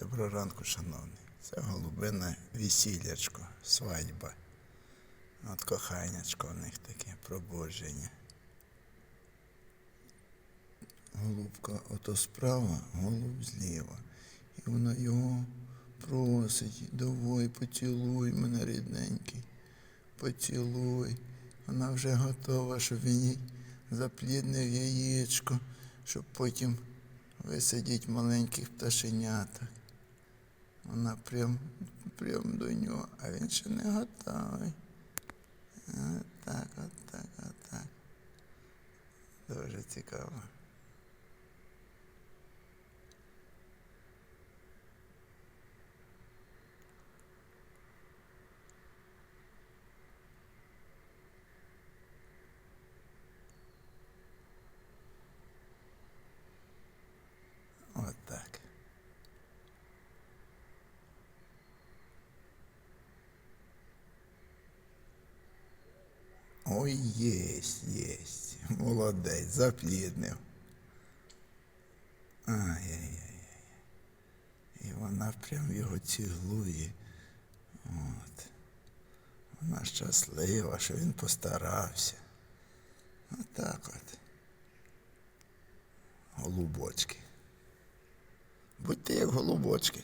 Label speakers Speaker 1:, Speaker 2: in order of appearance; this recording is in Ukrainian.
Speaker 1: Доброго ранку, шановний. Це голубине весілячко, свадьба. От коханячко в них таке пробудження. Голубка ото справа, голуб зліва. І вона його просить, давай поцілуй мене рідненький, поцілуй. Вона вже готова, щоб він їй яєчко, щоб потім висадіть маленьких пташеняток. Вона прям, прям до нього, а він ще не готовий. Отак, отак, отак. Дуже цікаво. От Ой, єсть, єсть. Молодець, запліднив. Ай-яй-яй. І вона прям його цілує. От. Вона щаслива, що він постарався. Отак от. Голубочки. Будьте як голубочки.